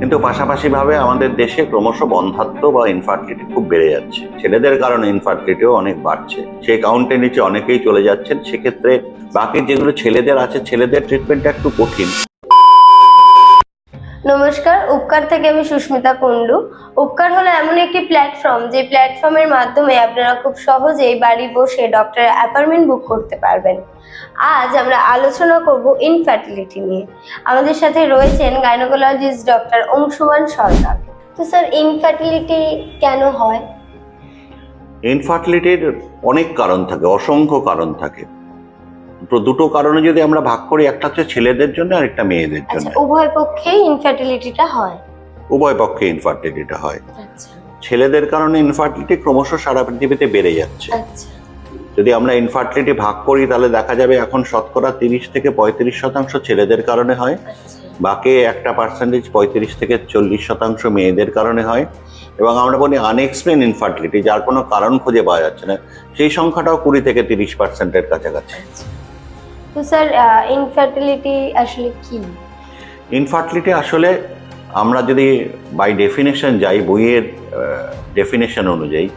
কিন্তু পাশাপাশিভাবে আমাদের দেশে ক্রমশ বন্ধাত্ম বা ইনফার্টিলিটি খুব বেড়ে যাচ্ছে। ছেলেদের কারণে ইনফার্টিলিটিও অনেক বাড়ছে। সেই কাউন্টের নিচে অনেকেই চলে যাচ্ছেন। সেক্ষেত্রে বাকি যেগুলো ছেলেদের আছে, ছেলেদের ট্রিটমেন্টটা একটু কঠিন। নমস্কার, উপকার থেকে আমি সুস্মিতা কুন্ডু উপকার হলো এমন একটি প্ল্যাটফর্ম যে প্ল্যাটফর্মের মাধ্যমে আপনারা খুব সহজেই বাড়ি বসে ডক্টরের অ্যাপয়েন্টমেন্ট বুক করতে পারবেন। আজ আমরা আলোচনা করব ইনফার্টিলিটি নিয়ে। আমাদের সাথে রয়েছেন গাইনোকোলজিস্ট ডক্টর অংশুমান সরকার। তো স্যার ইনফার্টিলিটি কেন হয়? ইনফার্টিলিটির অনেক কারণ থাকে, অসংখ্য কারণ থাকে। দুটো কারণে যদি আমরা ভাগ করি একটা হচ্ছে ছেলেদের জন্য আর একটা মেয়েদের জন্য। আচ্ছা উভয় পক্ষেই ইনফার্টিলিটিটা হয়? উভয় পক্ষে ইনফার্টিলিটিটা হয়। আচ্ছা। ছেলেদের কারণে ইনফার্টিলিটি ক্রমশ সারা পৃথিবীতে বেড়ে যাচ্ছে। আচ্ছা। যদি আমরা ইনফার্টিলিটি ভাগ করি তাহলে দেখা যাবে এখন শতকরা তিরিশ থেকে পঁয়ত্রিশ শতাংশ ছেলেদের কারণে হয়। বাকি একটা পার্সেন্টেজ পঁয়ত্রিশ থেকে চল্লিশ শতাংশ মেয়েদের কারণে হয়। এবং আমরা বলি আনএক্সপ্লেন ইনফার্টিলিটি যার কোনো কারণ খুঁজে পাওয়া যাচ্ছে না। সেই সংখ্যাটাও কুড়ি থেকে তিরিশ পার্সেন্টের কাছাকাছি। তো স্যার ইনফার্টিলিটি আসলে কি? ইনফার্টিলিটি আসলে আমরা যদি বাই ডেফিনেশন যাই বইয়ের ডেফিনেশন অনুযায়ী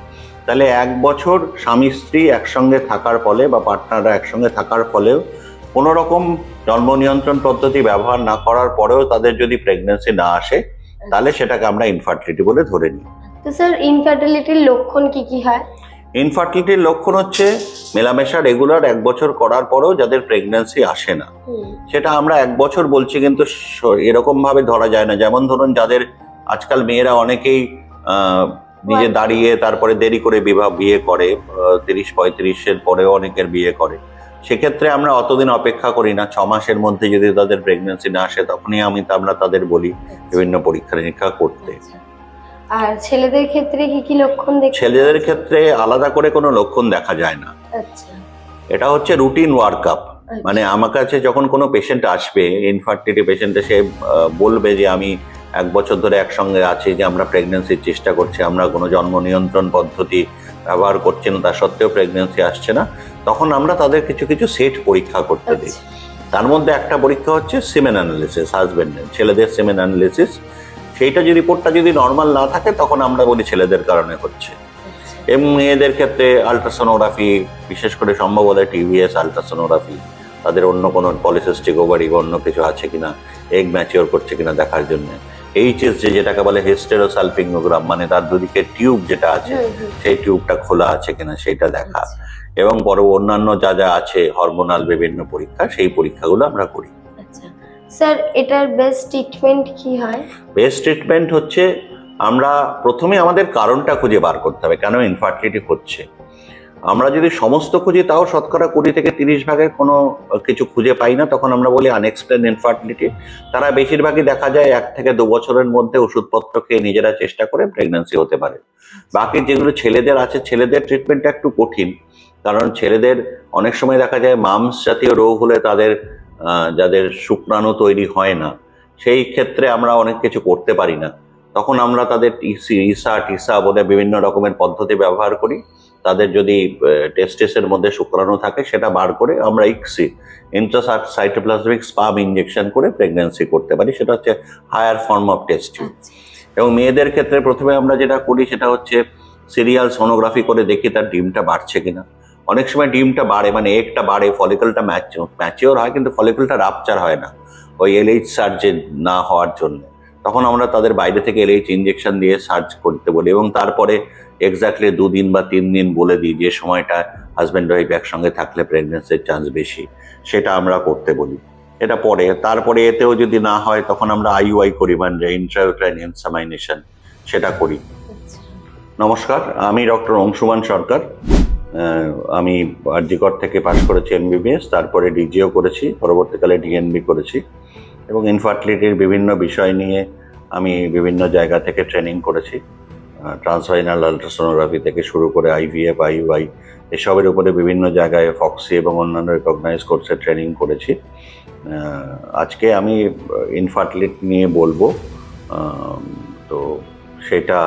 তাহলে এক বছর স্বামী স্ত্রী একসঙ্গে থাকার ফলে বা পার্টনাররা একসঙ্গে থাকার ফলেও কোনো রকম জন্ম নিয়ন্ত্রণ পদ্ধতি ব্যবহার না করার পরেও তাদের যদি প্রেগনেন্সি না আসে তাহলে সেটাকে আমরা ইনফার্টিলিটি বলে ধরে নিই। তো স্যার ইনফার্টিলিটির লক্ষণ কি কি হয়? ইনফার্টিলিটির লক্ষণ হচ্ছে মেলামেশা রেগুলার এক বছর করার পরেও যাদের প্রেগনেন্সি আসে না। সেটা আমরা এক বছর বলছি কিন্তু স- এরকম ভাবে ধরা যায় না। যেমন ধরুন যাদের আজকাল মেয়েরা অনেকেই নিজে দাঁড়িয়ে তারপরে দেরি করে বিবাহ বিয়ে করে তিরিশ পঁয়ত্রিশের পরেও অনেকের বিয়ে করে। সেক্ষেত্রে আমরা অতদিন অপেক্ষা করি না। ছ মাসের মধ্যে যদি তাদের প্রেগনেন্সি না আসে তখনই আমি আমরা তাদের বলি বিভিন্ন পরীক্ষা নিরীক্ষা করতে। আচ্ছা। আর ছেলেদের ক্ষেত্রে কি কি লক্ষণ দেখতে ছেলেদের ক্ষেত্রে আলাদা করে কোনো লক্ষণ দেখা যায় না। আচ্ছা। এটা হচ্ছে রুটিন ওয়ার্ক আপ মানে আমার কাছে যখন কোনো পেশেন্ট আসবে ইনফার্টিলিটি পেশেন্টে সে বলবে যে আমি এক বছর ধরে একসঙ্গে আছি যে আমরা প্রেগনেন্সির চেষ্টা করছি আমরা কোনো জন্ম নিয়ন্ত্রণ পদ্ধতি ব্যবহার করছি না তা সত্ত্বেও প্রেগনেন্সি আসছে না তখন আমরা তাদের কিছু কিছু সেট পরীক্ষা করতে দিই। আচ্ছা। তার মধ্যে একটা পরীক্ষা হচ্ছে সিমেন অ্যানালিসিস হাজবেন্ডের ছেলেদের সিমেন অ্যানালিসিস সেইটা যদি রিপোর্টটা যদি নর্মাল না থাকে তখন আমরা বলি ছেলেদের কারণে হচ্ছে। এবং মেয়েদের ক্ষেত্রে আলট্রাসোনোগ্রাফি বিশেষ করে সম্ভব হলে টিভিএস আলট্রাসোনোগ্রাফি তাদের অন্য কোনো পলিসিস্টিক ওভারি বা অন্য কিছু আছে কিনা এগ ম্যাচিওর করছে কিনা দেখার জন্য এইচএস যে যেটাকে বলে হিস্টেরোসালপিঙ্গোগ্রাম মানে তার দুদিকে টিউব যেটা আছে। সেই টিউবটা খোলা আছে কিনা সেটা দেখা আচ্ছা, এবং পরে অন্যান্য যা যা আছে হরমোনাল বিভিন্ন পরীক্ষা সেই পরীক্ষাগুলো আমরা করি স্যার, এটার বেস্ট ট্রিটমেন্ট কি হয়? বেস্ট ট্রিটমেন্ট হচ্ছে, আমরা প্রথমে আমাদের কারণটা খুঁজে বার করতে হবে, কেন ইনফার্টিলিটি হচ্ছে? আমরা যদি সমস্ত খুঁজি, তাও শতকরা কুড়ি থেকে তিরিশ ভাগের কোনো কিছু খুঁজে পাই না, তখন আমরা বলি আনএক্সপ্লেন ইনফার্টিলিটি তারা বেশিরভাগই দেখা যায় এক থেকে দু বছরের মধ্যে ওষুধপত্র খেয়ে নিজেরা চেষ্টা করে প্রেগন্যান্সি হতে পারে। বাকি যেগুলো ছেলেদের আছে, ছেলেদের ট্রিটমেন্টটা একটু কঠিন, কারণ ছেলেদের অনেক সময় দেখা যায় মামস জাতীয় রোগ হলে তাদের যাদের শুক্রাণু তৈরি হয় না সেই ক্ষেত্রে আমরা অনেক কিছু করতে পারি না। তখন আমরা তাদের ইসি ইসা টিসা বলে বিভিন্ন রকমের পদ্ধতি ব্যবহার করি। তাদের যদি টেস্টেসের মধ্যে শুক্রাণু থাকে সেটা বার করে আমরা ইক্সি ইন্ট্রাসাইটোপ্লাজমিক স্পাম ইঞ্জেকশন করে প্রেগন্যান্সি করতে পারি। সেটা হচ্ছে হায়ার ফর্ম অফ টেস্ট এবং মেয়েদের ক্ষেত্রে প্রথমে আমরা যেটা করি সেটা হচ্ছে সিরিয়াল সোনোগ্রাফি করে দেখি তার ডিমটা বাড়ছে কিনা। অনেক সময় ডিমটা বাড়ে মানে একটা বাড়ে ফলিকলটা ম্যাচিওর হয় কিন্তু ফলিকলটা রাপচার হয় না ওই এলএইচ সার্জে না হওয়ার জন্য। তখন আমরা তাদের বাইরে থেকে এলএইচ ইঞ্জেকশন দিয়ে সার্চ করতে বলি এবং তারপরে এক্স্যাক্টলি দুদিন বা তিন দিন বলে দিই যে সময়টা হাজব্যান্ড ওয়াইফ একসঙ্গে থাকলে প্রেগনেন্সির চান্স বেশি সেটা আমরা করতে বলি। এটা পরে তারপরে এতেও যদি না হয় তখন আমরা আইইউআই করি মানে ইন্ট্রাউট্রাইন ইনসামাইনেশন সেটা করি। আচ্ছা। নমস্কার আমি ডক্টর অংশুমান সরকার। আমি আরজিকর থেকে পাশ করেছি এমবিবিএস, তারপরে ডিজিও করেছি, পরবর্তীকালে ডিএনবি করেছি এবং ইনফার্টিলিটির বিভিন্ন বিষয় নিয়ে আমি বিভিন্ন জায়গা থেকে ট্রেনিং করেছি। ট্রান্সভাইনাল আলট্রাসোনোগ্রাফি থেকে শুরু করে আইভিএফ আইইউআই এসবের উপরে বিভিন্ন জায়গায় ফক্সি এবং অন্যান্য রেকগনাইজ কোর্সে ট্রেনিং করেছি। আজকে আমি ইনফার্টিলিটি নিয়ে বলব। তো সেটা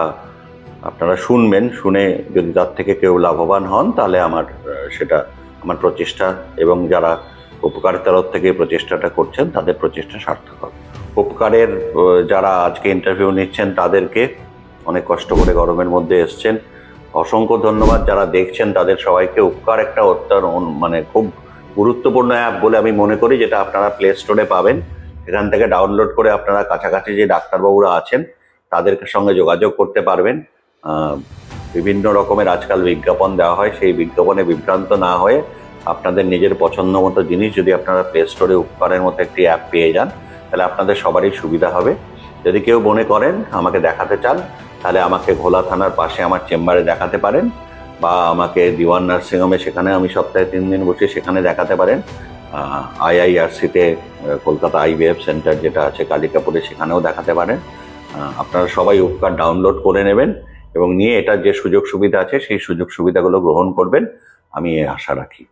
আপনারা শুনবেন, শুনে যদি তার থেকে কেউ লাভবান হন, তাহলে আমার সেটা আমার প্রচেষ্টা এবং যারা উপকার তরফ থেকে প্রচেষ্টাটা করছেন, তাদের প্রচেষ্টা সার্থক হবে। উপকারের যারা আজকে ইন্টারভিউ নিচ্ছেন, তাদেরকে অনেক কষ্ট করে গরমের মধ্যে এসছেন। অসংখ্য ধন্যবাদ যারা দেখছেন, তাদের সবাইকে উপকার একটা অত্যন্ত মানে খুব গুরুত্বপূর্ণ অ্যাপ বলে আমি মনে করি, যেটা আপনারা প্লে স্টোরে পাবেন। এখান থেকে ডাউনলোড করে আপনারা কাছাকাছি যে ডাক্তারবাবুরা আছেন, তাদের সঙ্গে যোগাযোগ করতে পারবেন। বিভিন্ন রকমের আজকাল বিজ্ঞাপন দেওয়া হয়। সেই বিজ্ঞাপনে বিভ্রান্ত না হয়ে আপনাদের নিজের পছন্দ মতো জিনিস যদি আপনারা প্লে স্টোরে উপকারের মতো একটি অ্যাপ পেয়ে যান, তাহলে আপনাদের সবারই সুবিধা হবে। যদি কেউ মনে করেন আমাকে দেখাতে চান, তাহলে আমাকে ঘোলা থানার পাশে আমার চেম্বারে দেখাতে পারেন বা আমাকে দিওয়ান নার্সিংহোমে সেখানে আমি সপ্তাহে তিন দিন বসে সেখানে দেখাতে পারেন। আইআইআরসিতে কলকাতা আইবিএফ সেন্টার যেটা আছে, কালিকাপুরে সেখানেও দেখাতে পারেন। আপনারা সবাই উপকার ডাউনলোড করে নেবেন। এবং নিয়ে এটার যে সুযোগ সুবিধা আছে, সেই সুযোগ সুবিধাগুলো গ্রহণ করবেন, আমি আশা রাখি।